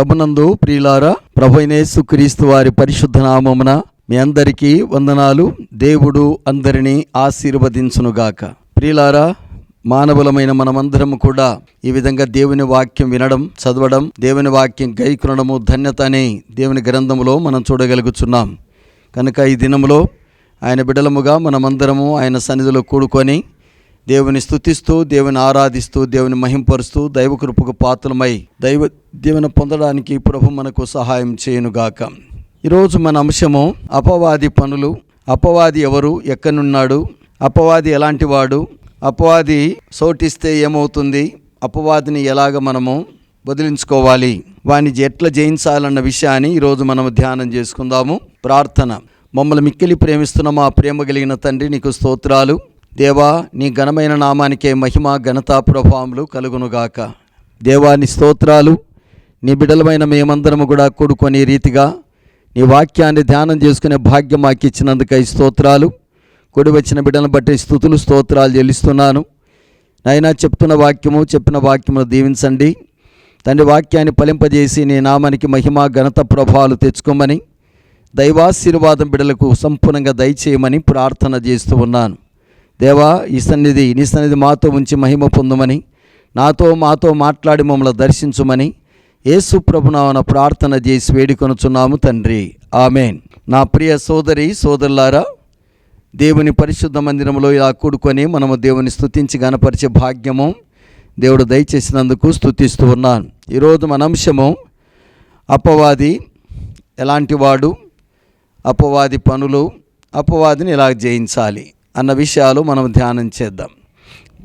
ప్రభునందు ప్రియులారా ప్రభునేసు క్రీస్తు వారి పరిశుద్ధ నామమున మీ అందరికీ వందనాలు. దేవుడు అందరినీ ఆశీర్వదించునుగాక ప్రియులారా మానవులమైన మనమందరం కూడా ఈ విధంగా దేవుని వాక్యం వినడం చదవడం దేవుని వాక్యం గైకొనడము ధన్యత అనే దేవుని గ్రంథములో మనం చూడగలుగుతున్నాం కనుక ఈ దినములో ఆయన బిడలముగా మనమందరము ఆయన సన్నిధిలో కూడుకొని దేవుని స్థుతిస్తూ దేవుని ఆరాధిస్తూ దేవుని మహింపరుస్తూ దైవ కృపకు పాత్రమై దైవ దేవుని పొందడానికి ప్రభు మనకు సహాయం చేయనుగాక. ఈరోజు మన అంశము అపవాది పనులు. అపవాది ఎవరు? ఎక్కడున్నాడు అపవాది ఎలాంటి వాడు? అపవాది సోటిస్తే ఏమవుతుంది? అపవాదిని ఎలాగ మనము వదిలించుకోవాలి? వాని ఎట్లా జయించాలన్న విషయాన్ని ఈరోజు మనం ధ్యానం చేసుకుందాము. ప్రార్థన. మమ్మల్ని మిక్కిలి ప్రేమిస్తున్న. మా ప్రేమ కలిగిన తండ్రి నీకు స్తోత్రాలు. దేవా నీ ఘనమైన నామానికే మహిమ ఘనతా ప్రభావములు కలుగునుగాక. దేవా నీ స్తోత్రాలు నీ బిడలమైన మేమందరము కూడా కూడుకొని రీతిగా నీ వాక్యాన్ని ధ్యానం చేసుకునే భాగ్యం మాకు ఇచ్చినందుకై స్తోత్రాలు. కూడి వచ్చిన బిడ్డలను బట్టి స్థుతులు స్తోత్రాలు చెల్లిస్తున్నాను. నైనా చెప్తున్న వాక్యము చెప్పిన వాక్యమును దీవించండి. తండ్రి వాక్యాన్ని ఫలింపజేసి నీ నామానికి మహిమ ఘనత ప్రభావాలు తెచ్చుకోమని దైవాశీర్వాదం బిడలకు సంపూర్ణంగా దయచేయమని ప్రార్థన చేస్తూ ఉన్నాను. దేవా ఈ సన్నిధి నీ సన్నిధి మాతో ఉంచి మహిమ పొందమని నాతో మాతో మాట్లాడి మమ్మల్ని దర్శించుమని యేసు ప్రభునామన ప్రార్థన చేసి వేడుకొనుచున్నాము తండ్రి. ఆమెన్. నా ప్రియ సోదరి సోదరులారా దేవుని పరిశుద్ధ మందిరంలో ఇలా కూడుకొని మనము దేవుని స్థుతించి గనపరిచే భాగ్యము దేవుడు దయచేసినందుకు స్థుతిస్తూ ఉన్నాను. ఈరోజు మన అంశము అపవాది ఎలాంటి వాడు అపవాది పనులు అపవాదిని ఎలా జయించాలి? అన్న విషయాలు మనం ధ్యానం చేద్దాం.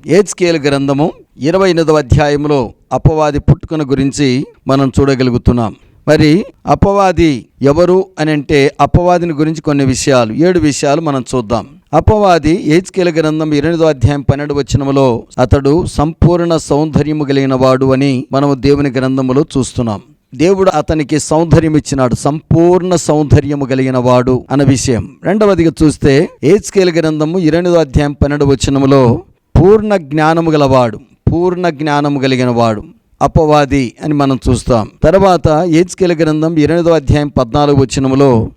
ఏజ్కేల్ గ్రంథము ఇరవై ఎనిమిదవ అధ్యాయంలో అపవాది పుట్టుకను గురించి మనం చూడగలుగుతున్నాం. మరి అపవాది ఎవరు అని అంటే అపవాదిని గురించి కొన్ని విషయాలు ఏడు విషయాలు మనం చూద్దాం. అపవాది ఏజ్కేల గ్రంథం ఎనిమిదో అధ్యాయం పన్నెండు వచనములో అతడు సంపూర్ణ సౌందర్యము కలిగిన వాడు అని మనము దేవుని గ్రంథములో చూస్తున్నాం. దేవుడు అతనికి సౌందర్యం ఇచ్చినాడు సంపూర్ణ సౌందర్యము కలిగిన వాడు అన్న విషయం. రెండవదిగా చూస్తే ఏజ్కేల్ గ్రంథము ఎనిమిదో అధ్యాయం పన్నెండు వచనములో పూర్ణ జ్ఞానము గలవాడు పూర్ణ జ్ఞానము కలిగిన వాడు అపవాది అని మనం చూస్తాం. తర్వాత ఏజ్కేల గ్రంథం ఎనిమిదో అధ్యాయం పద్నాలుగు వచనములో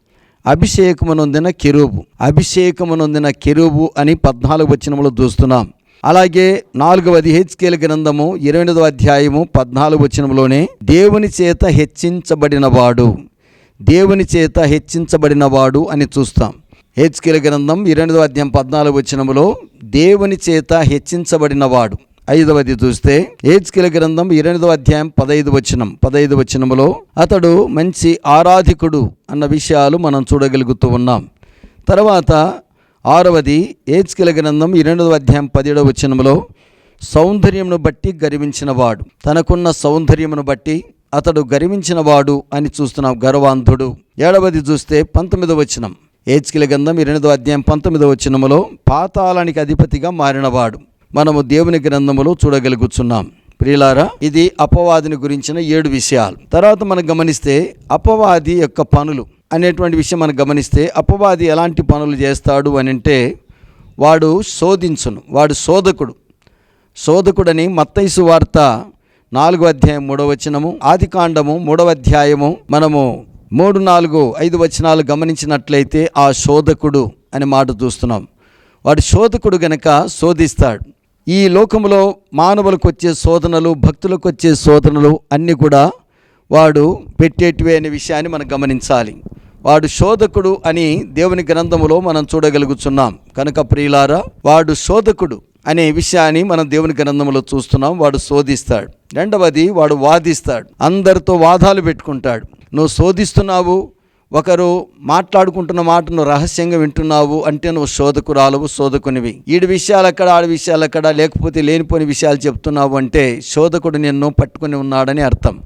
అభిషేకమునొందిన కెరూబు అభిషేకమునొందిన కెరూబు అని పద్నాలుగు వచనములో చూస్తున్నాం. అలాగే నాలుగవది హెచ్కేల గ్రంథము ఇరవై అధ్యాయము పద్నాలుగు వచనంలోనే దేవుని చేత హెచ్చించబడినవాడు దేవుని చేత హెచ్చించబడినవాడు అని చూస్తాం. హెచ్కేల గ్రంథం ఇరవై అధ్యాయం పద్నాలుగు వచనములో దేవుని చేత హెచ్చించబడినవాడు ఐదవది చూస్తే ఏజ్కిల గ్రంథం ఇరవై అధ్యాయం పదైదు వచనం పదైదు వచనములో అతడు మంచి ఆరాధికుడు అన్న విషయాలు మనం చూడగలుగుతూ ఉన్నాం. తర్వాత ఆరవది ఏజ్కిల గ్రంథం ఇరవై అధ్యాయం పదిహేడవ వచనములో సౌందర్యమును బట్టి గర్వించినవాడు. తనకున్న సౌందర్యమును బట్టి అతడు గర్వించినవాడు అని చూస్తున్నాం గర్వాంధుడు. ఏడవది చూస్తే పంతొమ్మిదవ వచనం. ఏజ్కిల గ్రంథం ఇరవై అధ్యాయం పంతొమ్మిదవ వచనములో పాతాళానికి అధిపతిగా మారినవాడు. మనము దేవుని గ్రంథములో చూడగలుగుతున్నాం ప్రియులారా ఇది అపవాదిని గురించిన ఏడు విషయాలు. తర్వాత మనం గమనిస్తే అపవాది యొక్క పనులు. అనేటువంటి విషయం మనం గమనిస్తే అపవాది ఎలాంటి పనులు చేస్తాడు అని అంటే వాడు శోధించును వాడు శోధకుడు. శోధకుడని మత్తైసు వార్త నాలుగో అధ్యాయం మూడవ వచనము ఆది కాండము మూడవ అధ్యాయము మనము మూడు నాలుగు ఐదు వచనాలు గమనించినట్లయితే ఆ శోధకుడు అనే మాట చూస్తున్నాం. వాడు శోధకుడు గనక శోధిస్తాడు ఈ లోకంలో మానవులకు వచ్చే శోధనలు భక్తులకు వచ్చే శోధనలు అన్నీ కూడా వాడు పెట్టేటివే అనే విషయాన్ని మనం గమనించాలి. వాడు శోధకుడు అని దేవుని గ్రంథములో మనం చూడగలుగుతున్నాం కనుక ప్రియులారా వాడు శోధకుడు అనే విషయాన్ని మనం దేవుని గ్రంథంలో చూస్తున్నాం. వాడు శోధిస్తాడు. రెండవది వాడు వాదిస్తాడు. అందరితో వాదాలు పెట్టుకుంటాడు. నువ్వు శోధిస్తున్నావు ఒకరు మాట్లాడుకుంటున్న మాటను రహస్యంగా వింటున్నావు అంటే నువ్వు శోధకురాలవు శోధకునివి. ఈడి విషయాలు అక్కడ ఆడి విషయాలు అక్కడ లేకపోతే లేనిపోని విషయాలు చెప్తున్నావు అంటే శోధకుడు నిన్ను పట్టుకుని ఉన్నాడని అర్థం.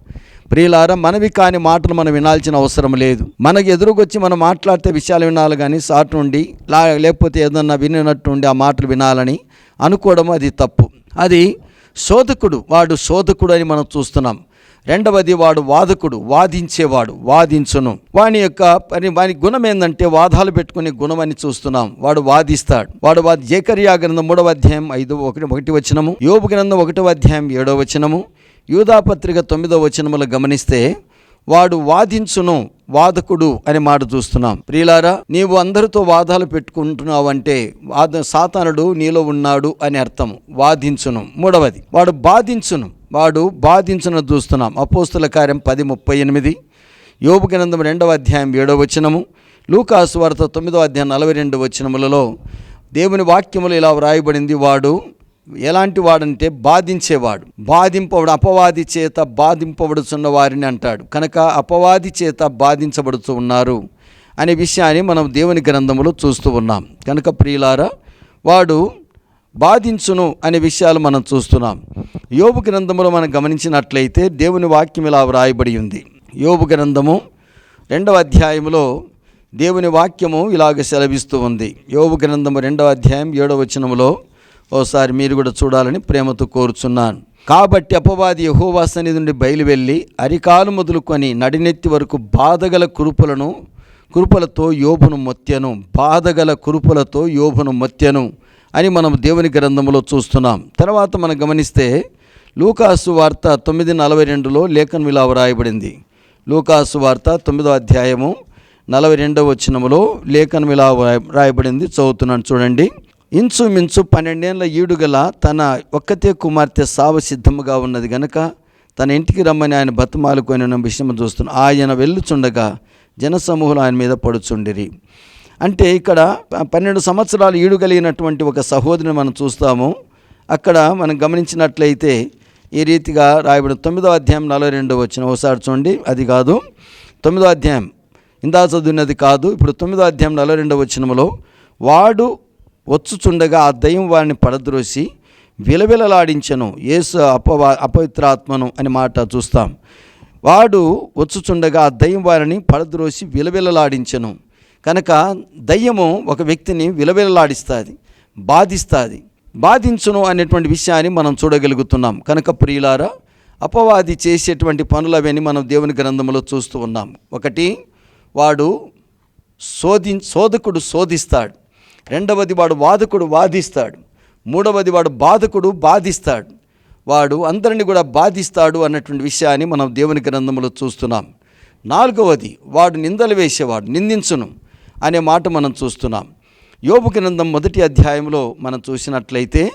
ప్రియులారా మనవి కాని మాటలు మనం వినాల్సిన అవసరం లేదు. మనకు ఎదురుకొచ్చి మనం మాట్లాడితే విషయాలు వినాలి కానీ సాటు నుండి లా లేకపోతే ఏదన్నా వినినట్టుండి ఆ మాటలు వినాలని అనుకోవడం అది తప్పు. అది శోధకుడు వాడు శోధకుడు అని మనం చూస్తున్నాం. రెండవది వాడు వాదకుడు వాదించేవాడు వాదించును. వాని యొక్క పని వాని గుణం ఏంటంటే వాదాలు పెట్టుకునే గుణం అని చూస్తున్నాం. వాడు వాదిస్తాడు. వాడు వాది జేకర్యా గ్రంథం మూడవ అధ్యాయం ఐదు ఒకటి ఒకటి వచనము యోపు గ్రంథం ఒకటవ అధ్యాయం ఏడవ వచనము యూదాపత్రిక తొమ్మిదవ వచనములు గమనిస్తే వాడు వాదించును వాదకుడు అనే మాట చూస్తున్నాం. ప్రియులారా నీవు అందరితో వాదాలు పెట్టుకుంటున్నావంటే వాద సాతానుడు నీలో ఉన్నాడు అని అర్థం. వాదించును మూడవది. వాడు బాధించును వాడు బాధించును చూస్తున్నాం. అపోస్తుల కార్యం పది ముప్పై ఎనిమిది. యోబు గ్రంథం రెండవ అధ్యాయం ఏడవ వచనము. లూకాసు వార్త తొమ్మిదవ అధ్యాయం నలభై రెండు వచనములలో దేవుని వాక్యములు ఇలా వ్రాయబడింది. వాడు ఎలాంటి వాడంటే బాధించేవాడు. బాధింపబడు అపవాది చేత బాధింపబడుచున్న వారిని అంటాడు. కనుక అపవాది చేత బాధించబడుతూ ఉన్నారు అనే విషయాన్ని మనం దేవుని గ్రంథములో చూస్తూ ఉన్నాం. కనుక ప్రియులారా వాడు బాధించును అనే విషయాలు మనం చూస్తున్నాం. యోబు గ్రంథంలో మనం గమనించినట్లయితే దేవుని వాక్యం ఇలా వ్రాయబడి ఉంది. యోబు గ్రంథము రెండవ అధ్యాయములో దేవుని వాక్యము ఇలాగ సెలవిస్తూ ఉంది. యోబు గ్రంథము రెండవ అధ్యాయం ఏడవ వచనంలో ఓసారి మీరు కూడా చూడాలని ప్రేమతో కోరుచున్నాను. కాబట్టి అపవాది యహోవా సన్నిధి నుండి బయలువెళ్ళి అరికాలు మొదలుకొని నడినెత్తి వరకు బాధగల కురుపులను కురుపులతో యోబును మొత్యను బాధగల కురుపులతో యోబును మొత్యను అని మనం దేవుని గ్రంథంలో చూస్తున్నాం. తర్వాత మనం గమనిస్తే లూకాసు వార్త తొమ్మిది నలభై రెండులో లేఖనం ఇలా వ్రాయబడింది లూకాసు వార్త తొమ్మిదో అధ్యాయము నలభై రెండవ వచనములో లేఖనం ఇలా వ్రాయ- రాయబడింది. చదువుతున్నాను చూడండి. ఇంచుమించు పన్నెండేళ్ళ ఈడుగల తన ఒక్కతే కుమార్తె సావ సిద్ధముగా ఉన్నది గనక తన ఇంటికి రమ్మని ఆయన బతమాలుకొని విషయం చూస్తున్నాం ఆయన వెళ్ళుచుండగా జనసమూహం ఆయన మీద పడుచుండిరి. అంటే ఇక్కడ ప- పన్నెండు సంవత్సరాలు ఈడు కలిగినటువంటి ఒక సహోదరిని మనం చూస్తాము. అక్కడ మనం గమనించినట్లయితే ఈ రీతిగా రాయబడిన తొమ్మిదో అధ్యాయం నలభై రెండు వచ్చిన ఒకసారి చూడండి. అది కాదు తొమ్మిదో అధ్యాయం. ఇందా చదివినది కాదు ఇప్పుడు తొమ్మిదో అధ్యాయం నలభై రెండో వచ్చినములో వాడు వచ్చుచుండగా ఆ దయ్యం వారిని పడద్రోసి విలవిలలాడించను. యేసు అపవా అపవిత్రాత్మను అని మాట చూస్తాం. వాడు వచ్చుచుండగా ఆ దయ్యం వారిని పడద్రోసి విలవిలలాడించను. కనుక దయ్యము ఒక వ్యక్తిని విలవిలలాడిస్తుంది బాధిస్తుంది. బాధించును అనేటువంటి విషయాన్ని మనం చూడగలుగుతున్నాం. కనుక ప్రియులారా అపవాది చేసేటువంటి పనులు అవన్నీ మనం దేవుని గ్రంథంలో చూస్తూ ఉన్నాం. ఒకటి వాడు శోధి శోధకుడు శోధిస్తాడు. రెండవది వాడు వాదకుడు వాదిస్తాడు. మూడవది వాడు బాధకుడు బాధిస్తాడు. వాడు అందరిని కూడా బాధిస్తాడు అన్నటువంటి విషయాన్ని మనం దేవుని గ్రంథంలో చూస్తున్నాం. నాలుగవది వాడు నిందలు వేసేవాడు నిందించును అనే మాట మనం చూస్తున్నాం. యోబు గ్రంథం మొదటి అధ్యాయంలో మనం చూసినట్లయితే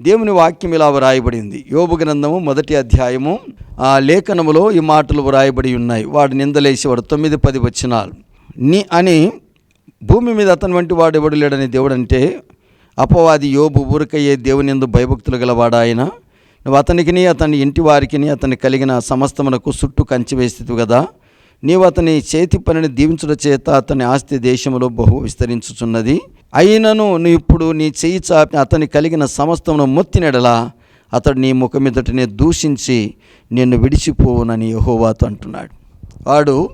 దేవుని వాక్యం ఇలా వ్రాయబడింది. యోబు గ్రంథము మొదటి అధ్యాయము ఆ లేఖనములో ఈ మాటలు వ్రాయబడి ఉన్నాయి. వాడు నిందలేసేవాడు. తొమ్మిది పది వచ్చినాలు నీ అని భూమి మీద అతని వంటి వాడు ఎవడు లేడని దేవుడు అంటే అపవాది యోబు ఊరికయ్యే దేవుని ఎందు భయభక్తులు గలవాడు ఆయన. నువ్వు అతనికిని అతని ఇంటి వారికిని అతని కలిగిన సమస్తమునకు చుట్టూ కంచి వేస్తుంది కదా నీవు అతని చేతి పనిని దీవించుట చేత అతని ఆస్తి దేశంలో బహు విస్తరించుచున్నది. అయినను నువ్వు ఇప్పుడు నీ చేయి చాపి అతని కలిగిన సమస్తమును మొత్తినెడలా అతడు నీ ముఖమిదటిని దూషించి నిన్ను విడిచిపోవునని యహోవాతో అంటున్నాడు. వాడు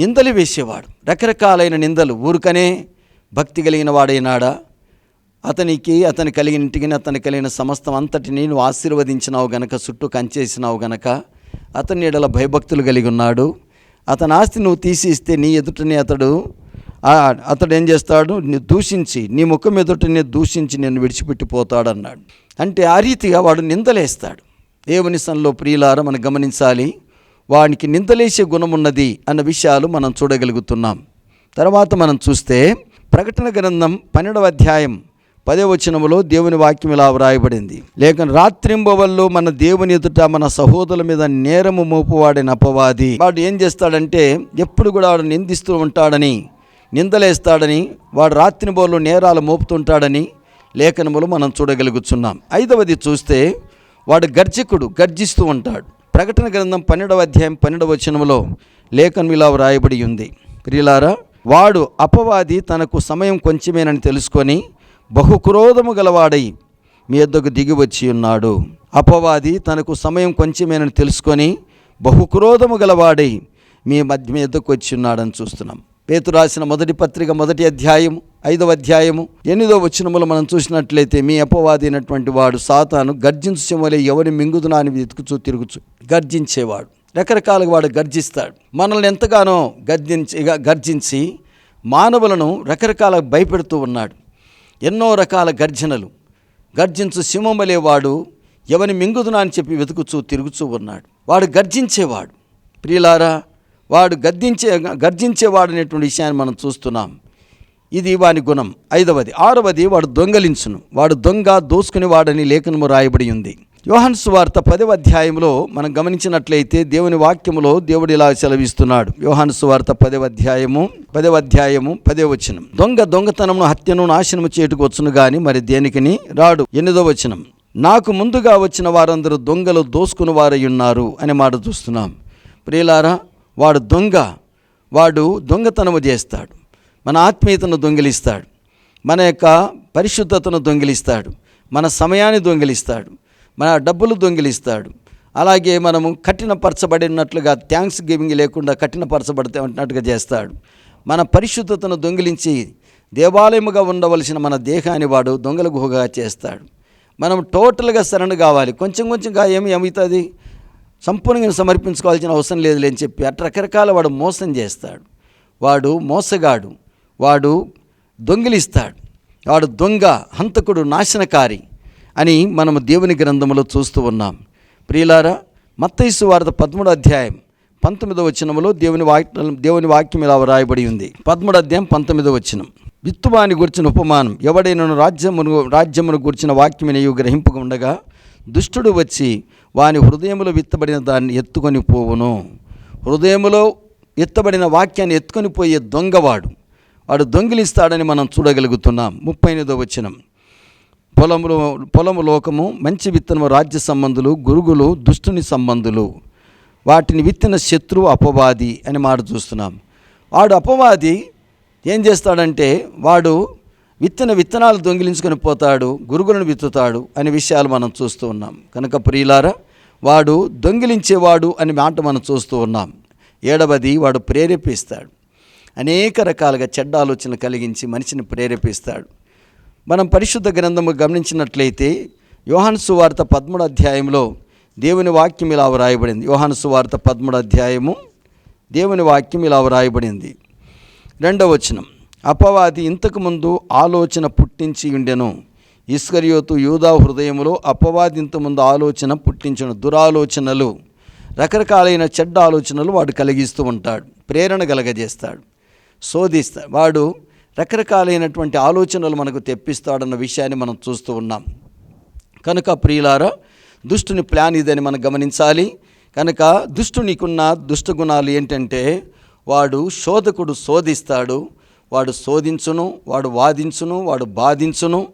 నిందలు వేసేవాడు. రకరకాలైన నిందలు. ఊరికనే భక్తి కలిగిన వాడైనాడా? అతనికి అతని కలిగిన ఇంటికి అతని కలిగిన సమస్తం అంతటి నేను ఆశీర్వదించినావు గనక చుట్టూ కంచేసినావు గనక అతని ఎడల భయభక్తులు కలిగి ఉన్నాడు. అతని ఆస్తి నువ్వు తీసి ఇస్తే నీ ఎదుటనే అతడు అతడు ఏం చేస్తాడు? నీ దూషించి నీ ముఖం ఎదుటనే దూషించి నేను విడిచిపెట్టిపోతాడు అన్నాడు అంటే ఆ రీతిగా వాడు నిందలేస్తాడు. దేవుని సన్లో ప్రియులారా మనం గమనించాలి వానికి నిందలేసే గుణమున్నది అన్న విషయాలు మనం చూడగలుగుతున్నాం. తర్వాత మనం చూస్తే ప్రకటన గ్రంథం పన్నెండవ అధ్యాయం పదే వచనములో దేవుని వాక్యం ఇలా వ్రాయబడింది. లేక రాత్రింబవల్లో మన దేవుని ఎదుట మన సహోదరుల మీద నేరము మోపువాడిన అపవాది. వాడు ఏం చేస్తాడంటే ఎప్పుడు కూడా వాడు నిందిస్తూ ఉంటాడని నిందలేస్తాడని వాడు రాత్రింబోళ్ళు నేరాలు మోపుతుంటాడని లేఖనములు మనం చూడగలుగుతున్నాం. ఐదవది చూస్తే వాడు గర్జకుడు గర్జిస్తూ ఉంటాడు. ప్రకటన గ్రంథం పన్నెండవ అధ్యాయం పన్నెండవ వచనములో లేఖనం ఇలా వ్రాయబడి ఉంది. ప్రియులారా వాడు అపవాది తనకు సమయం కొంచెమేనని తెలుసుకొని బహుక్రోధము గలవాడై మీ యొద్దకు దిగి వచ్చి ఉన్నాడు. అపవాది తనకు సమయం కొంచెమేనని తెలుసుకొని బహుక్రోధము గలవాడై మీ మధ్య మీ యొద్దకు వచ్చి ఉన్నాడని చూస్తున్నాం. పేతు రాసిన మొదటి పత్రిక మొదటి అధ్యాయం ఐదవ అధ్యాయము. ఎనిమిదో వచనములు మనం చూసినట్లయితే మీ అపవాది అయినటువంటి వాడు సాతాను గర్జించు వలె ఎవరి మింగుదునా అని వెతుకుచూ తిరుగుచు. గర్జించేవాడు. రకరకాలుగా వాడు గర్జిస్తాడు. మనల్ని ఎంతగానో గర్జించి గర్జించి మానవులను రకరకాల భయపెడుతూ ఉన్నాడు. ఎన్నో రకాల గర్జనలు. గర్జించు సింహమలే వాడు ఎవని మింగుదునా అని చెప్పి వెతుకుచూ తిరుగుచూ ఉన్నాడు. వాడు గర్జించేవాడు. ప్రియులారా వాడు గర్జించే గర్జించేవాడు అనేటువంటి విషయాన్ని మనం చూస్తున్నాం. ఇది వాని గుణం. ఐదవది ఆరవది వాడు దొంగలించును. వాడు దొంగ దోసుకుని వాడని లేఖనము రాయబడి ఉంది. యోహన్ వార్త పదవ అధ్యాయంలో మనం గమనించినట్లయితే దేవుని వాక్యములో దేవుడు ఇలా సెలవిస్తున్నాడు. యోహాను వార్త పదవ అధ్యాయము పదవ అధ్యాయము పదే వచనం. దొంగ దొంగతనమును హత్యను నాశనము చేటుకు వచ్చును గాని మరి దేనికిని? రాడు. ఎనిమిదో వచనం. నాకు ముందుగా వచ్చిన వారందరూ దొంగలు దోసుకుని వారై ఉన్నారు అనే మాట చూస్తున్నాం. ప్రియులారా వాడు దొంగ. వాడు దొంగతనము చేస్తాడు. మన ఆత్మీయతను దొంగిలిస్తాడు. మన యొక్క పరిశుద్ధతను దొంగిలిస్తాడు. మన సమయాన్ని దొంగిలిస్తాడు. మన డబ్బులు దొంగిలిస్తాడు. అలాగే మనము కఠినపరచబడినట్లుగా థ్యాంక్స్ గివింగ్ లేకుండా కఠినపరచబడితే ఉన్నట్టుగా చేస్తాడు. మన పరిశుద్ధతను దొంగిలించి దేవాలయముగా ఉండవలసిన మన దేహాన్ని వాడు దొంగల గుహగా చేస్తాడు. మనం టోటల్గా శరణు కావాలి. కొంచెం కొంచెంగా ఏమి ఏమవుతుంది? సంపూర్ణంగా సమర్పించుకోవాల్సిన అవసరం లేదు అని చెప్పి అట్లా రకరకాల వాడు మోసం చేస్తాడు. వాడు మోసగాడు. వాడు దొంగిలిస్తాడు. వాడు దొంగ హంతకుడు నాశనకారి అని మనము దేవుని గ్రంథములో చూస్తూ ఉన్నాం. ప్రియులారా మత్తైసు వార్త పదమూడు అధ్యాయం పంతొమ్మిదో వచనములో దేవుని వాక్య దేవుని వాక్యం ఇలా వ్రాయబడి ఉంది. పదమూడు అధ్యాయం పంతొమ్మిదో వచనం. విత్తువాని గురించిన ఉపమానం ఎవడైనను రాజ్యమును రాజ్యమును గురించిన వాక్యమునయు గ్రహింపకుండగా దుష్టుడు వచ్చి వాని హృదయములో విత్తబడిన దాన్ని ఎత్తుకొని పోవును. హృదయములో ఎత్తబడిన వాక్యాన్ని ఎత్తుకొని పోయే దొంగవాడు. వాడు దొంగిలిస్తాడని మనం చూడగలుగుతున్నాం. ముప్పై ఎనిమిదో వచనం. పొలములో పొలము లోకము మంచి విత్తనము రాజ్య సంబంధులు గురుగులు దుష్టుని సంబంధులు. వాటిని విత్తిన శత్రువు అపవాది అని మాట చూస్తున్నాం. వాడు అపవాది ఏం చేస్తాడంటే వాడు విత్తన విత్తనాలు దొంగిలించుకొని పోతాడు గురుగులను విత్తుతాడు అనే విషయాలు మనం చూస్తూ ఉన్నాం. కనుక ప్రియులారా వాడు దొంగిలించేవాడు అనే మాట మనం చూస్తూ ఉన్నాం. ఏడవది వాడు ప్రేరేపిస్తాడు. అనేక రకాలుగా చెడ్డ ఆలోచనలు కలిగించి మనిషిని ప్రేరేపిస్తాడు. మనం పరిశుద్ధ గ్రంథము గమనించినట్లయితే యోహాను సువార్త పదమూడు అధ్యాయంలో దేవుని వాక్యం ఇలా వ్రాయబడింది. యోహాను సువార్త పదమూడు అధ్యాయము దేవుని వాక్యం ఇలా వ్రాయబడింది. రెండవ వచనం అపవాది ఇంతకుముందు ఆలోచన పుట్టించి ఉండెను. ఇస్కరియోతు యూదా హృదయంలో అపవాది ఇంతకుముందు ఆలోచన పుట్టించిన. దురాలోచనలు రకరకాలైన చెడ్డ ఆలోచనలు వాడు కలిగిస్తూ ఉంటాడు. ప్రేరణ కలగజేస్తాడు శోధిస్తా వాడు రకరకాలైనటువంటి ఆలోచనలు మనకు తెప్పిస్తాడన్న విషయాన్ని మనం చూస్తూ ఉన్నాం. కనుక ప్రియులారా దుష్టుని ప్లాన్ ఇదని మనం గమనించాలి. కనుక దుష్టునికున్న దుష్టగుణాలు ఏంటంటే వాడు శోధకుడు శోధిస్తాడు. వాడు శోధించును వాడు వాదించును వాడు బాధించును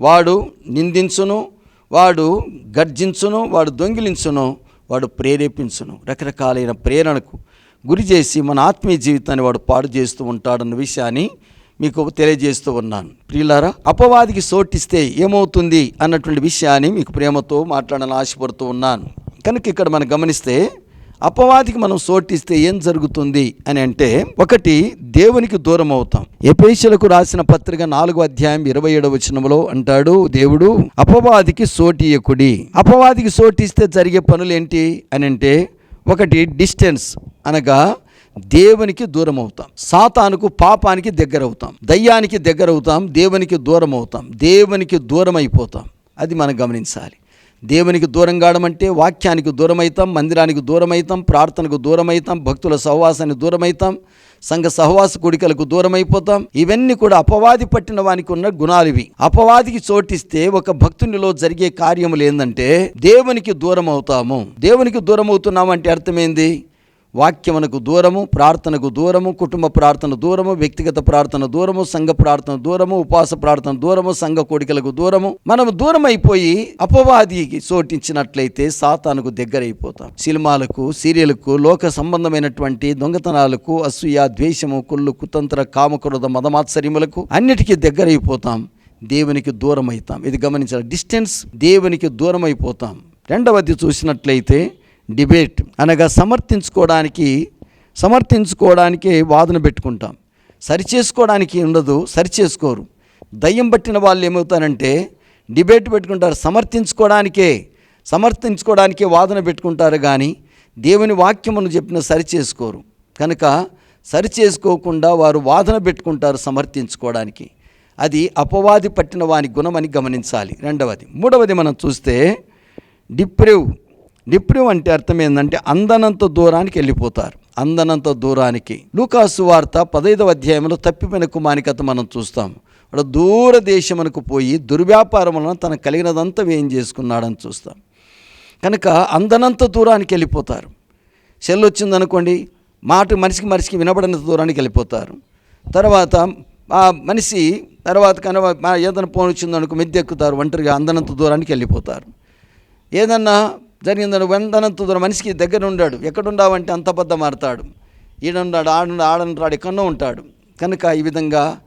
వాడు నిందించును వాడు గర్జించును వాడు దొంగిలించును వాడు ప్రేరేపించును. రకరకాలైన ప్రేరణకు గురి చేసి మన ఆత్మీయ జీవితాన్ని వాడు పాడు చేస్తూ ఉంటాడన్న విషయాన్ని మీకు తెలియజేస్తూ ఉన్నాను. ప్రియులారా అపవాదికి సోటిస్తే ఏమవుతుంది అన్నటువంటి విషయాన్ని మీకు ప్రేమతో మాట్లాడాలని ఆశపడుతూ ఉన్నాను. కనుక ఇక్కడ మనం గమనిస్తే అపవాదికి మనం సోటిస్తే ఏం జరుగుతుంది అని అంటే ఒకటి దేవునికి దూరం అవుతాం. ఎపేషలకు రాసిన పత్రిక నాలుగు అధ్యాయం ఇరవై ఏడవ వచనంలో అంటాడు దేవుడు అపవాదికి సోటియకుడి. అపవాదికి సోటిస్తే జరిగే పనులు ఏంటి అని అంటే ఒకటి డిస్టెన్స్ అనగా దేవునికి దూరం అవుతాం సాతానుకు పాపానికి దగ్గర అవుతాం దయ్యానికి దగ్గర అవుతాం దేవునికి దూరం అవుతాం దేవునికి దూరం అయిపోతాం అది మనం గమనించాలి. దేవునికి దూరం కావడమంటే వాక్యానికి దూరమైతాం మందిరానికి దూరమవుతాం ప్రార్థనకు దూరమైతాం భక్తుల సహవాసానికి దూరమవుతాం సంఘ సహవాస కుడికలకు దూరమైపోతాం. ఇవన్నీ కూడా అపవాది పట్టిన వానికి ఉన్న గుణాలు ఇవి. అపవాదికి చోటిస్తే ఒక భక్తునిలో జరిగే కార్యములు ఏంటంటే దేవునికి దూరం అవుతాము దేవునికి దూరం అవుతున్నామంటే అర్థమైంది వాక్యమునకు దూరము ప్రార్థనకు దూరము కుటుంబ ప్రార్థన దూరము వ్యక్తిగత ప్రార్థన దూరము సంఘ ప్రార్థన దూరము ఉపాస ప్రార్థన దూరము సంఘ కోడికలకు దూరము. మనము దూరం అయిపోయి అపవాదికి చోటించినట్లయితే సాతానుకు దగ్గరైపోతాం. సినిమాలకు సీరియల్కు లోక సంబంధమైనటువంటి దొంగతనాలకు అసూయ ద్వేషము కుళ్ళు కుతంత్ర కామక్రోధ మదమాత్సర్యములకు అన్నిటికీ దగ్గరైపోతాం. దేవునికి దూరం అవుతాం ఇది గమనించాలి. డిస్టెన్స్ దేవునికి దూరం అయిపోతాం రెండవది చూసినట్లయితే డిబేట్ అనగా సమర్థించుకోవడానికి సమర్థించుకోవడానికి వాదన పెట్టుకుంటాం. సరిచేసుకోవడానికి ఉండదు సరిచేసుకోరు. దయ్యం పట్టిన వాళ్ళు ఏమవుతారంటే డిబేట్ పెట్టుకుంటారు సమర్థించుకోవడానికే సమర్థించుకోవడానికే వాదన పెట్టుకుంటారు కానీ దేవుని వాక్యమును చెప్పిన సరిచేసుకోరు. కనుక సరిచేసుకోకుండా వారు వాదన పెట్టుకుంటారు సమర్థించుకోవడానికి. అది అపవాది పట్టిన వాని గుణమని గమనించాలి. రెండవది. మూడవది మనం చూస్తే డిప్రెవ్ డిప్రివ్ అంటే అర్థం ఏంటంటే అందనంత దూరానికి వెళ్ళిపోతారు. అందనంత దూరానికి. లూకాసు వార్త పదైదవ అధ్యాయంలో తప్పిపోయిన కుమారి మనం చూస్తాం వాడు దూర దేశమునకు పోయి దుర్వ్యాపారం వలన తనకు కలిగినదంతా వ్యయం చేసుకున్నాడని చూస్తాం. కనుక అందనంత దూరానికి వెళ్ళిపోతారు. సెల్ వచ్చిందనుకోండి మాట మనిషికి మనిషికి వినబడినంత దూరానికి వెళ్ళిపోతారు. తర్వాత ఆ మనిషి తర్వాత కనుక ఏదైనా ఫోన్ వచ్చిందనుకో మిద్దె ఎక్కుతారు ఒంటరిగా అందనంత దూరానికి వెళ్ళిపోతారు. ఏదన్నా జరిగిందని వందనంత మనిషికి దగ్గర ఉండాడు ఎక్కడుండావంటే అంత అబద్ధం మారతాడు ఈడున్నాడు ఆడున్నాడు ఆడంటాడు ఎక్కడో ఉంటాడు. కనుక ఈ విధంగా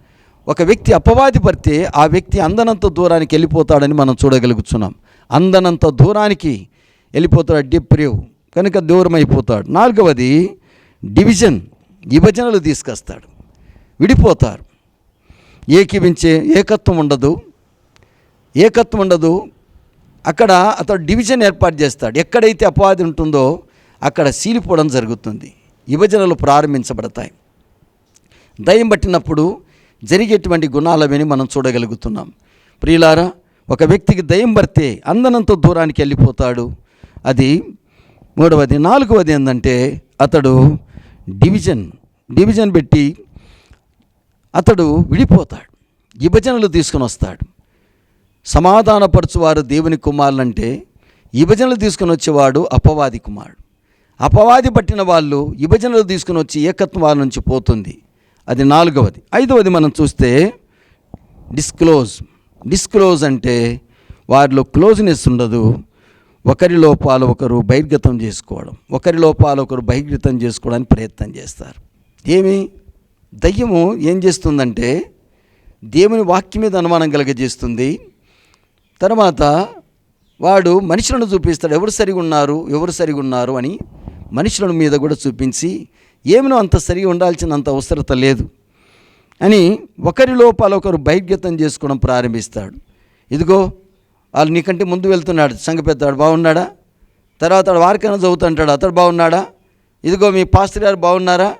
ఒక వ్యక్తి అపవాది పడితే ఆ వ్యక్తి అందనంత దూరానికి వెళ్ళిపోతాడని మనం చూడగలుగుతున్నాం. అందనంత దూరానికి వెళ్ళిపోతాడు డిప్రివ్. కనుక దూరం అయిపోతాడు నాలుగవది డివిజన్ విభజనలు తీసుకొస్తాడు. విడిపోతారు. ఏకీవించే ఏకత్వం ఉండదు. ఏకత్వం ఉండదు. అక్కడ అతడు డివిజన్ ఏర్పాటు చేస్తాడు. ఎక్కడైతే అపవాది ఉంటుందో అక్కడ సీలిపోవడం జరుగుతుంది. విభజనలు ప్రారంభించబడతాయి. దయ్యం పట్టినప్పుడు జరిగేటువంటి గుణాలవని మనం చూడగలుగుతున్నాం. ప్రియులారా ఒక వ్యక్తికి దయ్యం పడితే అందనంతో దూరానికి వెళ్ళిపోతాడు. అది మూడవది. నాలుగవది ఏంటంటే అతడు డివిజన్ డివిజన్ పెట్టి అతడు విడిపోతాడు. విభజనలు తీసుకొని వస్తాడు. సమాధానపరచువారు దేవుని కుమారులంటే విభజనలు తీసుకొని వచ్చేవాడు అపవాది కుమారుడు. అపవాది పట్టిన వాళ్ళు విభజనలు తీసుకొని వచ్చి ఏకత్వం వాళ్ళ నుంచి పోతుంది. అది నాలుగవది. ఐదవది మనం చూస్తే డిస్క్లోజ్. డిస్క్లోజ్ అంటే వారిలో క్లోజ్నెస్ ఉండదు. ఒకరి లోపాలు ఒకరు బహిర్గతం చేసుకోవడం. ఒకరి లోపాలు ఒకరు బహిర్గతం చేసుకోవడానికి ప్రయత్నం చేస్తారు. ఏమి? దయ్యము ఏం చేస్తుందంటే దేవుని వాక్యం మీద అనుమానం కలగజేస్తుంది. తర్వాత వాడు మనుషులను చూపిస్తాడు. ఎవరు సరిగా ఉన్నారు? ఎవరు సరిగా ఉన్నారు అని మనుషులను మీద కూడా చూపించి ఏమినో అంత సరిగా ఉండాల్సినంత అవసరత లేదు అని ఒకరి లోపాలు ఒకరు బహిర్గతం చేసుకోవడం ప్రారంభిస్తాడు. ఇదిగో వాళ్ళు నీకంటే ముందు వెళ్తున్నాడు. సంఘ పెద్దవాడు బాగున్నాడా? తర్వాత వాడు వారికైనా చదువుతుంటాడు? అతడు బాగున్నాడా? ఇదిగో మీ పాస్టర్ గారు బాగున్నారా?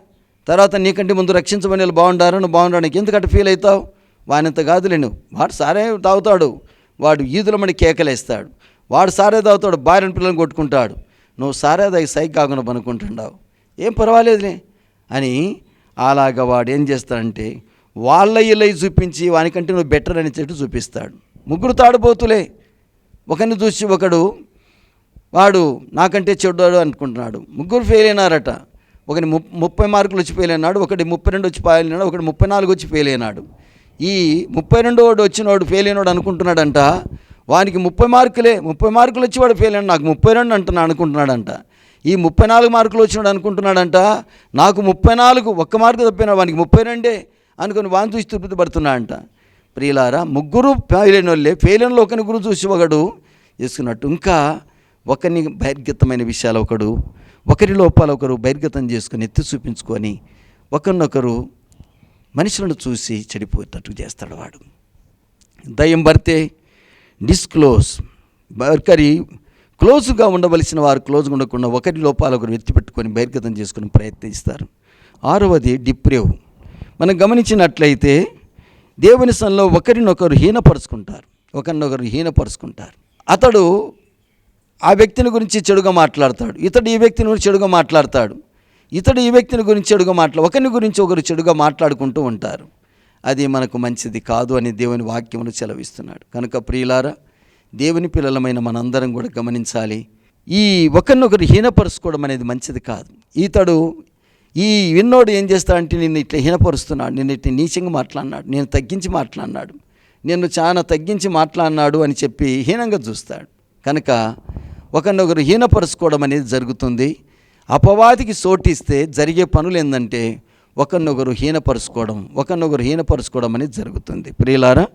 తర్వాత నీకంటే ముందు రక్షించబడి వాళ్ళు బాగుండారా? నువ్వు బాగున్నాడు నీకు ఎందుకంటే ఫీల్ అవుతావు? వానింత కాదులే నువ్వు. వాడు సారే తాగుతాడు. వాడు ఈదులమని కేకలేస్తాడు. వాడు సారే తాగుతాడు భార్యను పిల్లలను కొట్టుకుంటాడు. నువ్వు సారే దాగి సైక్ కాకుండా పనుకుంటున్నావు ఏం పర్వాలేదులే అని అలాగ వాడు ఏం చేస్తాడంటే వాళ్ళ ఇళ్ళై చూపించి వానికంటే నువ్వు బెటర్ అని చెట్టు చూపిస్తాడు. ముగ్గురు తాడిపోతులే ఒకరిని చూసి ఒకడు వాడు నాకంటే చెడ్డాడు అనుకుంటున్నాడు. ముగ్గురు ఫెయిల్ అయినారట. ఒకటి ముప్పై మార్కులు వచ్చి ఫెయిల్ అయినాడు ఒకటి ముప్పై రెండు వచ్చి ఫెయిల్ అయినాడు ఒకటి ముప్పై నాలుగు వచ్చి ఫెయిల్ అయినాడు. ఈ ముప్పై రెండో వాడు వచ్చినవాడు ఫెయిల్ అయినాడు అనుకుంటున్నాడంట. వానికి ముప్పై మార్కులే ముప్పై మార్కులు వచ్చి వాడు ఫెయిల్ అయినా నాకు ముప్పై రెండు అంటున్నా అనుకుంటున్నాడంట. ఈ ముప్పై నాలుగు మార్కులు వచ్చినాడు అనుకుంటున్నాడంట నాకు ముప్పై నాలుగు ఒక్క మార్కు తప్పిన వానికి ముప్పై రెండే అనుకుని వాని చూసి తృప్తి పడుతున్నాడంట ప్రియులారా ముగ్గురు ఫెయిల్ అయిన వాళ్ళే ఫెయిల్ అయిన ఒకరిని గురు చూసి ఒకడు చేసుకున్నట్టు. ఇంకా ఒకరిని బహిర్గతమైన విషయాలు ఒకడు ఒకరి లోపాలు ఒకరు బహిర్గతం చేసుకొని ఎత్తి చూపించుకొని ఒకరినొకరు మనుషులను చూసి చెడిపోయేటట్టు చేస్తాడు వాడు. దయ్యం పడితే డిస్క్లోజ్ ఒకరి క్లోజ్గా ఉండవలసిన వారు క్లోజ్గా ఉండకుండా ఒకరి లోపాలు ఒకరు ఎత్తిపెట్టుకొని బహిర్గతం చేసుకుని ప్రయత్నిస్తారు. ఆరవది డిప్రేవ్ మనం గమనించినట్లయితే దేవుని సన్లో ఒకరినొకరు హీనపరుచుకుంటారు. ఒకరినొకరు హీనపరుచుకుంటారు. అతడు ఆ వ్యక్తిని గురించి చెడుగా మాట్లాడతాడు. ఇతడు ఈ వ్యక్తిని గురించి చెడుగా మాట్లాడతాడు. ఇతడు ఈ వ్యక్తిని గురించి చెడుగా మాట్లా ఒకరిని గురించి ఒకరు చెడుగా మాట్లాడుకుంటూ ఉంటారు. అది మనకు మంచిది కాదు అని దేవుని వాక్యమును చెలవిస్తున్నాడు కనుక ప్రియులారా దేవుని పిల్లలమైన మనందరం కూడా గమనించాలి. ఈ ఒకరినొకరు హీనపరుచుకోవడం అనేది మంచిది కాదు. ఇతడు ఈ విన్నోడు ఏం చేస్తాడంటే నిన్ను ఇట్లా హీనపరుస్తున్నాడు నిన్ను ఇట్లా నీచంగా మాట్లాడినాడు నేను తగ్గించి మాట్లాడినాడు నిన్ను చాలా తగ్గించి మాట్లాడినాడు అని చెప్పి హీనంగా చూస్తాడు. కనుక ఒకరినొకరు హీనపరుచుకోవడం అనేది జరుగుతుంది. అపవాదికి సోటిస్తే జరిగే పనులు ఏంటంటే ఒకరినొకరు హీనపరుచుకోవడం ఒకరినొకరు హీనపరుచుకోవడం అనేది జరుగుతుంది. ప్రియులారా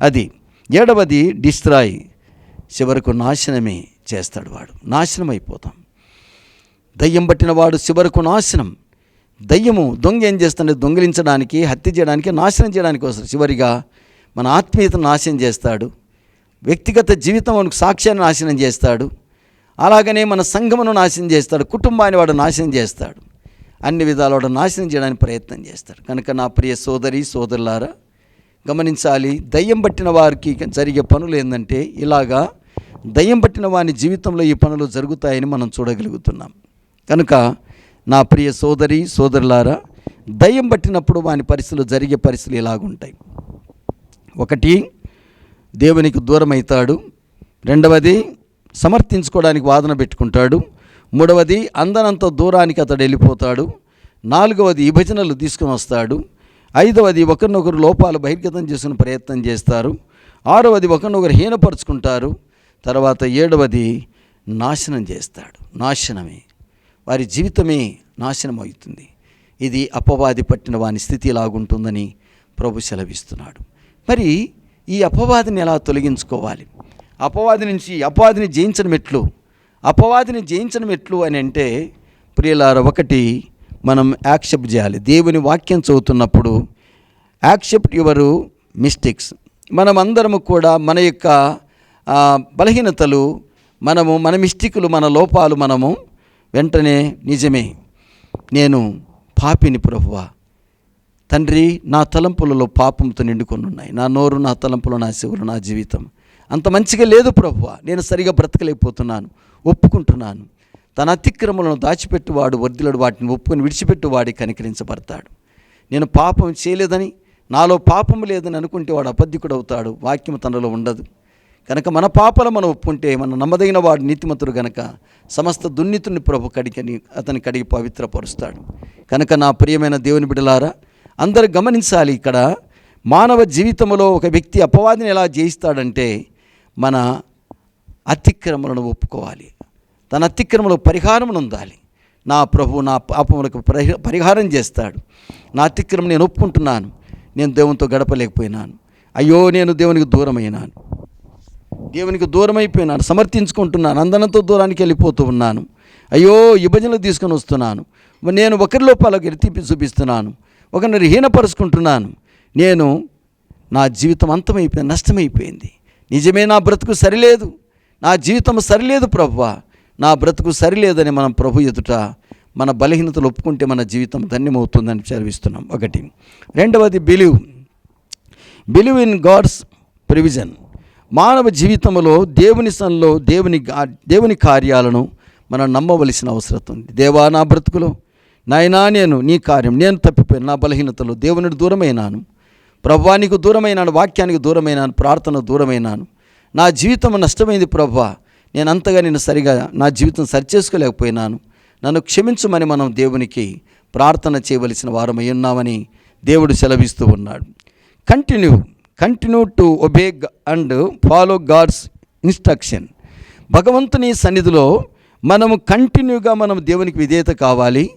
అది ఏడవది డిస్ట్రాయ్. చివరకు నాశనమే చేస్తాడు వాడు. నాశనం అయిపోతాం దయ్యం పట్టిన వాడు చివరకు నాశనం. దయ్యము దొంగ ఏం చేస్తాడు? దొంగిలించడానికి హత్య చేయడానికి నాశనం చేయడానికి వస్తుంది చివరిగా మన ఆత్మీయతను నాశనం చేస్తాడు. వ్యక్తిగత జీవితం సాక్ష్యాన్ని నాశనం చేస్తాడు. అలాగనే మన సంఘమును నాశనం చేస్తాడు కుటుంబాన్ని వాడు నాశనం చేస్తాడు. అన్ని విధాలు వాడు నాశనం చేయడానికి ప్రయత్నం చేస్తాడు. కనుక నా ప్రియ సోదరి సోదరులారా గమనించాలి దయ్యం పట్టిన వారికి జరిగే పనులు ఏంటంటే ఇలాగా దయ్యం పట్టిన వారి జీవితంలో ఈ పనులు జరుగుతాయని మనం చూడగలుగుతున్నాం. కనుక నా ప్రియ సోదరి సోదరులారా దయ్యం పట్టినప్పుడు వాని పరిస్థితులు జరిగే పరిస్థితులు ఇలాగుంటాయి. ఒకటి దేవునికి దూరం అవుతాడు రెండవది సమర్థించుకోవడానికి వాదన పెట్టుకుంటాడు. మూడవది అందనంత దూరానికి అతడు వెళ్ళిపోతాడు. నాలుగవది విభజనలు తీసుకుని వస్తాడు. ఐదవది ఒకరినొకరు లోపాలు బహిర్గతం చేసుకునే ప్రయత్నం చేస్తారు. ఆరవది ఒకరినొకరు హీనపరుచుకుంటారు. తర్వాత ఏడవది నాశనం చేస్తాడు. నాశనమే. వారి జీవితమే నాశనం అవుతుంది ఇది అపవాది పట్టిన వాని స్థితి ఇలాగుంటుందని ప్రభు సెలవిస్తున్నాడు. మరి ఈ అపవాదిని ఎలా తొలగించుకోవాలి? అపవాది నుంచి అపవాదిని జయించడం ఎట్లు అపవాదిని జయించడం ఎట్లు అని అంటే ప్రియులార ఒకటి మనం యాక్సెప్ట్ చేయాలి. దేవుని వాక్యం చదువుతున్నప్పుడు యాక్సెప్ట్ యువరు మిస్టేక్స్. మనమందరము కూడా మన యొక్క బలహీనతలు మనము మన మిస్టేకులు మన లోపాలు మనము వెంటనే నిజమే. నేను పాపిని ప్రభువా. తండ్రి నా తలంపులలో పాపంతో నిండుకొని ఉన్నాయి. నా నోరు నా తలంపులు నా శివులు నా జీవితం. అంత మంచిగా లేదు ప్రభువ. నేను సరిగా బ్రతకలేకపోతున్నాను. ఒప్పుకుంటున్నాను. తన అతిక్రమలను దాచిపెట్టువాడు వర్ధిలడు వాటిని ఒప్పుకొని విడిచిపెట్టువాడి కనికరించబడతాడు. నేను పాపం చేయలేదని నాలో పాపం లేదని అనుకుంటే వాడు అబద్ధికుడు అవుతాడు వాక్యం తనలో ఉండదు. కనుక మన పాపలు మనం ఒప్పుకుంటే మన నమ్మదగిన వాడు నీతిమంతుడు గనక సమస్త దున్నితుని ప్రభు కడిగని అతని కడిగి పవిత్రపరుస్తాడు. కనుక నా ప్రియమైన దేవుని బిడలారా అందరు గమనించాలి ఇక్కడ మానవ జీవితంలో ఒక వ్యక్తి అపవాదిని ఎలా జయిస్తాడంటే మన అతిక్రమలను ఒప్పుకోవాలి. తన అతిక్రమలకు పరిహారం ఉండాలి నా ప్రభు నా పాపములకు పరిహ- పరిహారం చేస్తాడు. నా అతిక్రమం నేను ఒప్పుకుంటున్నాను. నేను దేవునితో గడపలేకపోయినాను. అయ్యో నేను దేవునికి దూరమైనాను. దేవునికి దూరమైపోయినాను. సమర్థించుకుంటున్నాను. అందనంతో దూరానికి వెళ్ళిపోతూ ఉన్నాను. అయ్యో విభజనలు తీసుకొని వస్తున్నాను. నేను ఒకరి లోపాలకు ఎత్తి చూపిస్తున్నాను. ఒకరిని హీనపరుచుకుంటున్నాను. నేను నా జీవితం అంతమైపోయింది నష్టమైపోయింది. నిజమే నా బ్రతుకు సరిలేదు. నా జీవితం సరిలేదు ప్రభువా. నా బ్రతుకు సరిలేదని మనం ప్రభు ఎదుట మన బలహీనతలు ఒప్పుకుంటే మన జీవితం ధన్యమవుతుందని చదివిస్తున్నాం. ఒకటి. రెండవది believe. Believe in God's provision. మానవ జీవితంలో దేవుని సన్లో దేవుని దేవుని కార్యాలను మనం నమ్మవలసిన అవసరం ఉంది. దేవా నా బ్రతుకులో. నాయనా నేను నీ కార్యం నేను తప్పిపోయాను నా బలహీనతలో దేవునికి దూరమైనాను. ప్రభువానికి దూరమైనాను వాక్యానికి దూరమైనాను ప్రార్థన దూరమైనాను. నా జీవితం నష్టమైంది ప్రభా. నేను అంతగా నేను సరిగా నా జీవితం సరిచేసుకోలేకపోయినాను. నన్ను క్షమించమని మనం దేవునికి ప్రార్థన చేయవలసిన వారమై ఉన్నామని దేవుడు సెలవిస్తూ ఉన్నాడు. Continue continue to obey and follow God's instruction భగవంతుని సన్నిధిలో మనము కంటిన్యూగా మనం దేవునికి విధేయత కావాలి.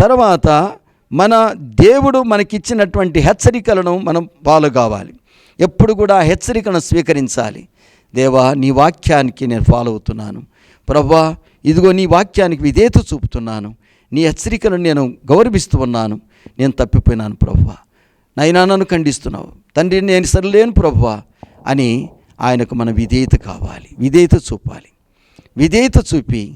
తర్వాత మన దేవుడు మనకిచ్చినటువంటి హెచ్చరికలను మనం పాలు కావాలి. ఎప్పుడు కూడా హెచ్చరికను స్వీకరించాలి. దేవా నీ వాక్యానికి నేను ఫాలో అవుతున్నాను. ప్రభా ఇదిగో నీ వాక్యానికి విధేయత చూపుతున్నాను. నీ హెచ్చరికను నేను గౌరవిస్తూ ఉన్నాను. నేను తప్పిపోయినాను ప్రభా. నైనా నన్ను ఖండిస్తున్నావు. తండ్రి నేను సరిలేను ప్రభువా అని ఆయనకు మన విధేయత కావాలి. విధేయత చూపాలి. విధేయత చూపి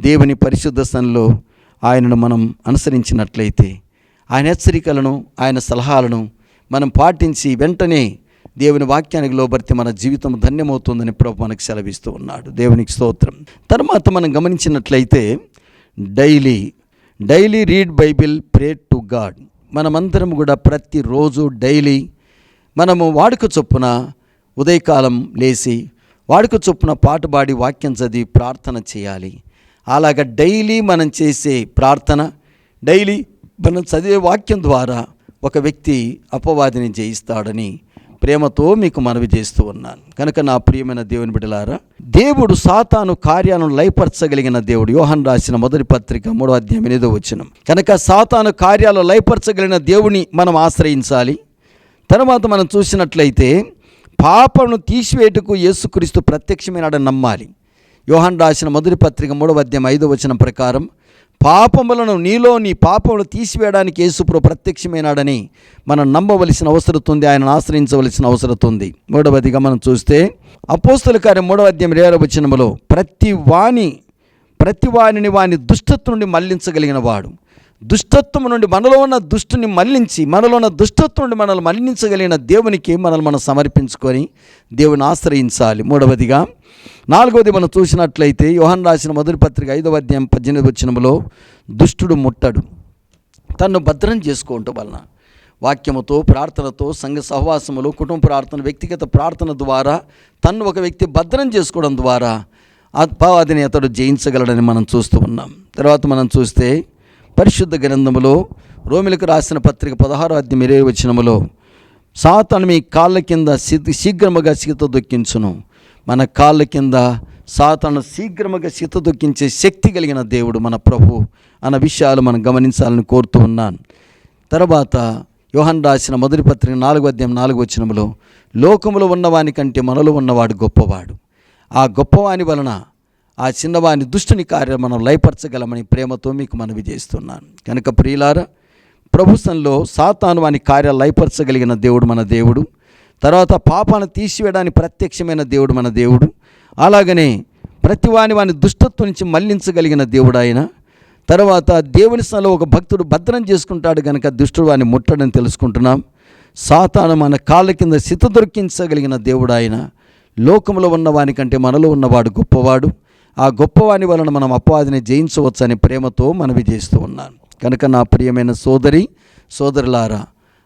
దేవుని పరిశుద్ధ స్థానంలో ఆయనను మనం అనుసరించినట్లయితే ఆయన హెచ్చరికలను ఆయన సలహాలను మనం పాటించి వెంటనే దేవుని వాక్యానికి లోబడితే మన జీవితం ధన్యమవుతుందని ప్రభు మనకు సెలవిస్తూ ఉన్నాడు. దేవునికి స్తోత్రం. తర్వాత మనం గమనించినట్లయితే daily daily read Bible pray to God. మనమందరం కూడా ప్రతిరోజు డైలీ మనము వాడుక చొప్పున ఉదయకాలం లేచి వాడుక చొప్పున పాట పాడి వాక్యం చదివి ప్రార్థన చేయాలి. అలాగ డైలీ మనం చేసే ప్రార్థన డైలీ మనం చదివే వాక్యం ద్వారా ఒక వ్యక్తి అపవాదిని జయిస్తాడని ప్రేమతో మీకు మనవి చేస్తూ ఉన్నాను. కనుక నా ప్రియమైన దేవుని బిడ్డలారా దేవుడు సాతాను కార్యాలను లయపరచగలిగిన దేవుడు యోహన్ రాసిన మొదటి పత్రిక మూడో అధ్యాయం ఎనిమిదో వచ్చిన కనుక సాతాను కార్యాలు లయపరచగలిగిన దేవుని మనం ఆశ్రయించాలి. తర్వాత మనం చూసినట్లయితే పాపను తీసివేటుకు యేసుక్రీస్తు ప్రత్యక్షమైనాడని నమ్మాలి. యోహన్ రాసిన మొదటి పత్రిక మూడవ అధ్యాయం ఐదో వచనం ప్రకారం పాపములను నీలో నీ పాపములు తీసివేయడానికి యేసుప్రభు ప్రత్యక్షమైనాడని మనం నమ్మవలసిన అవసరం ఉంది ఆయనను ఆశ్రయించవలసిన అవసరం ఉంది మూడవదిగా మనం చూస్తే అపోస్తుల కార్యం మూడవ అధ్యాయం ఇరవై వచనములో ప్రతి వాణి ప్రతి వాణిని వాని దుష్టత్వం నుండి మళ్ళించగలిగిన వాడు. దుష్టత్వం నుండి మనలో ఉన్న దుష్టుని మళ్ళించి మనలో ఉన్న దుష్టత్వం నుండి మనల్ని మళ్ళించగలిగిన దేవునికి మనల్ని మనం సమర్పించుకొని దేవుని ఆశ్రయించాలి. మూడవదిగా నాలుగవది మనం చూసినట్లయితే యోహన్ రాసిన మొదటి పత్రిక ఐదవ అధ్యాయం పద్దెనిమిది వచ్చినములో దుష్టుడు ముట్టడు. తన్ను భద్రం చేసుకోవటం వలన వాక్యముతో ప్రార్థనతో సంఘ సహవాసములు కుటుంబ ప్రార్థన వ్యక్తిగత ప్రార్థన ద్వారా తన్ను ఒక వ్యక్తి భద్రం చేసుకోవడం ద్వారా అపవాదిని అతడు జయించగలడని మనం చూస్తూ ఉన్నాం. తర్వాత మనం చూస్తే పరిశుద్ధ గ్రంథములో రోమిలకు రాసిన పత్రిక పదహారో అధ్యయం ఇరవై వచ్చినములో సాతాను మీ కాళ్ళ కింద శీ- శీఘ్రముగా సీత దొక్కించును మన కాళ్ళ కింద సాతాను శీఘ్రముగా సీత దొక్కించే శక్తి కలిగిన దేవుడు మన ప్రభు అన్న విషయాలు మనం గమనించాలని కోరుతూ ఉన్నాను. తర్వాత యోహన్ రాసిన మొదటి పత్రిక నాలుగు అధ్యాయం నాలుగు వచనములో లోకములో ఉన్నవాని కంటే మనలో ఉన్నవాడు గొప్పవాడు. ఆ గొప్పవాని వలన ఆ చిన్నవాని దుష్టుని కార్యం మనం లయపరచగలమని ప్రేమతో మీకు మనవి చేస్తున్నాను. కనుక ప్రియులారా ప్రభుత్వంలో సాతాను వాని కార్యాలు లయపరచగలిగిన దేవుడు మన దేవుడు. తర్వాత పాపాన్ని తీసివేయడానికి ప్రత్యక్షమైన దేవుడు మన దేవుడు. అలాగనే ప్రతి వాని వాని దుష్టత్వం నుంచి మళ్ళించగలిగిన దేవుడు ఆయన. తర్వాత దేవుని స్థలంలో ఒక భక్తుడు భద్రం చేసుకుంటాడు కనుక దుష్టుడు వాని ముట్టడని తెలుసుకుంటున్నాం. సాతాను మన కాళ్ళ కింద సిత దొరికించగలిగిన దేవుడు ఆయన. లోకంలో ఉన్నవాని కంటే మనలో ఉన్నవాడు గొప్పవాడు. ఆ గొప్పవాని వలన మనం అపవాదిని జయించవచ్చని ప్రేమతో మనవి చేస్తూ ఉన్నాను. కనుక నా ప్రియమైన సోదరి సోదరులారా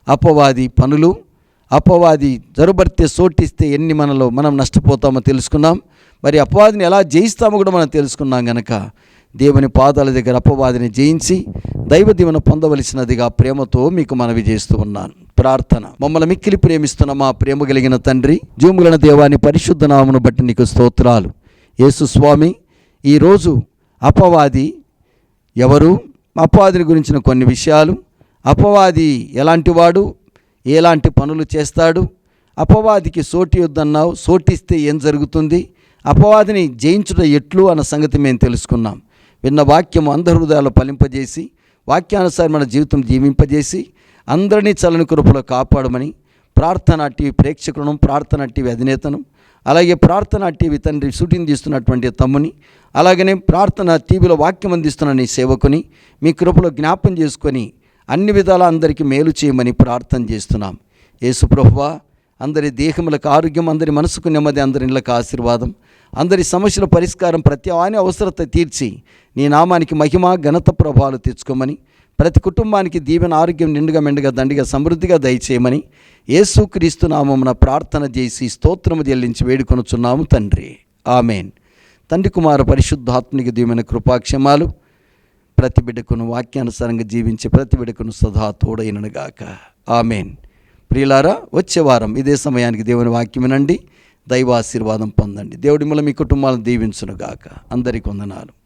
అపవాది పనులు అపవాది జరుబర్తే సోటిస్తే ఎన్ని మనలో మనం నష్టపోతామో తెలుసుకున్నాం. మరి అపవాదిని ఎలా జయిస్తామో కూడా మనం తెలుసుకున్నాం గనక దేవుని పాదాల దగ్గర అపవాదిని జయించి దైవ దీవెన పొందవలసినదిగా ప్రేమతో మీకు మనవి చేస్తూ ఉన్నాను. ప్రార్థన. మమ్మల్ని మిక్కిలి ప్రేమిస్తున్న మా ప్రేమ కలిగిన తండ్రి జూములన దేవాని పరిశుద్ధ నామను బట్టి నీకు స్తోత్రాలు. యేసు స్వామి ఈరోజు అపవాది ఎవరు? అపవాదిని గురించిన కొన్ని విషయాలు. అపవాది ఎలాంటి వాడు? ఎలాంటి పనులు చేస్తాడు? అపవాదికి సోటి వద్దన్నావు సోటిస్తే ఏం జరుగుతుంది? అపవాదిని జయించుట ఎట్లు అన్న సంగతి మేము తెలుసుకున్నాం. విన్న వాక్యం అందరి హృదయాలు ఫలింపజేసి వాక్యానుసారి మన జీవితం జీవింపజేసి అందరినీ చలని కృపలో కాపాడమని ప్రార్థన టీవీ ప్రేక్షకులను ప్రార్థన టీవీ అధినేతను అలాగే ప్రార్థన టీవీ తండ్రి షూటింగ్ తీస్తున్నటువంటి తమ్ముని అలాగనే ప్రార్థన టీవీలో వాక్యం అందిస్తున్న నీ సేవకుని మీ కృపలో జ్ఞాపం చేసుకొని అన్ని విధాల అందరికీ మేలు చేయమని ప్రార్థన చేస్తున్నాం. యేసు ప్రభువా అందరి దేహములకు ఆరోగ్యం అందరి మనసుకు నెమ్మది అందరి ఇళ్ళకు ఆశీర్వాదం అందరి సమస్యల పరిష్కారం ప్రతి అవసరత తీర్చి నీ నామానికి మహిమ ఘనత ప్రభావాలు తెచ్చుకోమని ప్రతి కుటుంబానికి దీవెన ఆరోగ్యం నిండుగా మెండుగా దండిగా సమృద్ధిగా దయచేయమని యేసుక్రీస్తు నామమున ప్రార్థన చేసి స్తోత్రము చెల్లించి వేడుకొనుచున్నాము తండ్రి. ఆమెన్. తండ్రి కుమార పరిశుద్ధాత్మిక దీవెన కృపాక్షమాలు. ప్రతి బిడ్డకును వాక్యానుసారంగా జీవించే ప్రతి బిడ్డకును సదా తోడైనగాక ఆమెన్. ప్రియులారా వచ్చే వారం ఇదే సమయానికి దేవుని వాక్యం వినండి. దైవాశీర్వాదం పొందండి. దేవుడి మూల మీ కుటుంబాలను దీవించునుగాక. అందరికి వందనాలు.